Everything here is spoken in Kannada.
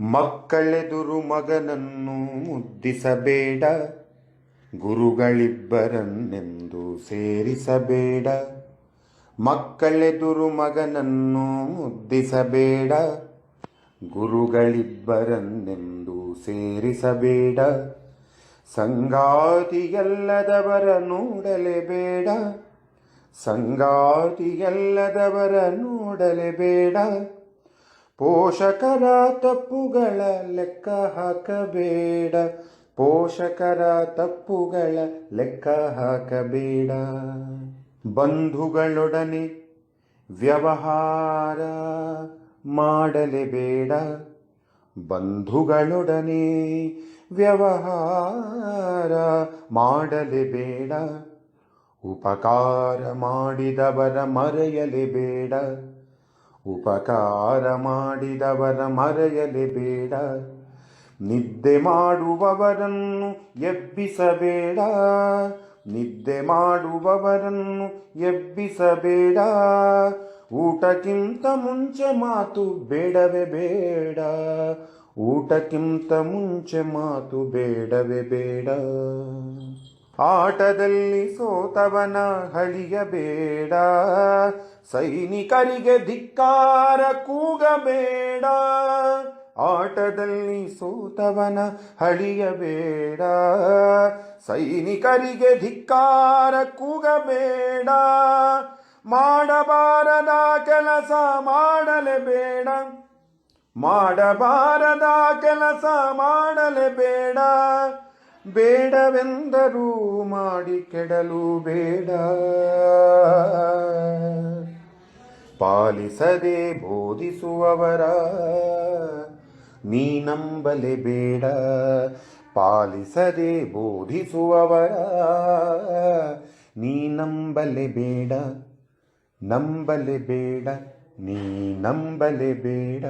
ಮಕ್ಕಳೆದುರು ಮಗನನ್ನು ಮುದ್ದಿಸಬೇಡ ಗುರುಗಳಿಬ್ಬರನ್ನೆಂದು ಸೇರಿಸಬೇಡ. ಮಕ್ಕಳೆದುರು ಮಗನನ್ನು ಮುದ್ದಿಸಬೇಡ ಗುರುಗಳಿಬ್ಬರನ್ನೆಂದು ಸೇರಿಸಬೇಡ. ಸಂಗಾತಿಯಲ್ಲದವರ ನೋಡಲೇಬೇಡ ಸಂಗಾತಿಯಲ್ಲದವರ ನೋಡಲೇಬೇಡ ಪೋಷಕರ ತಪ್ಪುಗಳ ಲೆಕ್ಕ ಹಾಕಬೇಡ. ಪೋಷಕರ ತಪ್ಪುಗಳ ಲೆಕ್ಕ ಹಾಕಬೇಡ. ಬಂಧುಗಳೊಡನೆ ವ್ಯವಹಾರ ಮಾಡಲೇಬೇಡ. ಬಂಧುಗಳೊಡನೆ ವ್ಯವಹಾರ ಮಾಡಲೇಬೇಡ. ಉಪಕಾರ ಮಾಡಿದವರ ಮರೆಯಲೇಬೇಡ. ಉಪಕಾರ ಮಾಡಿದವರ ಮರೆಯಲೇಬೇಡ ನಿದ್ದೆ ಮಾಡುವವರನ್ನು ಎಬ್ಬಿಸಬೇಡ. ನಿದ್ದೆ ಮಾಡುವವರನ್ನು ಎಬ್ಬಿಸಬೇಡ. ಊಟಕ್ಕಿಂತ ಮುಂಚೆ ಮಾತು ಬೇಡವೇ ಬೇಡ. ಊಟಕ್ಕಿಂತ ಮುಂಚೆ ಮಾತು ಬೇಡವೇ ಬೇಡ. ಆಟದಲ್ಲಿ ಸೋತವನ ಹಳಿಯಬೇಡ ಸೈನಿಕರಿಗೆ ಧಿಕ್ಕಾರ ಕೂಗಬೇಡ. ಆಟದಲ್ಲಿ ಸೋತವನ ಹಳಿಯಬೇಡ ಸೈನಿಕರಿಗೆ ಧಿಕ್ಕಾರ ಕೂಗಬೇಡ. ಮಾಡಬಾರದ ಕೆಲಸ ಮಾಡಲೇಬೇಡ. ಮಾಡಬಾರದ ಕೆಲಸ ಮಾಡಲೇಬೇಡ. ಬೇಡವೆಂದರೂ ಮಾಡಿ ಕೆಡಲು ಬೇಡ. ಪಾಲಿಸದೆ ಬೋಧಿಸುವವರ. ನೀ ನಂಬಲೇಬೇಡ ಪಾಲಿಸದೆ ಬೋಧಿಸುವವರ. ನೀ ನಂಬಲೆ ಬೇಡ ನೀ ನಂಬಲೇಬೇಡ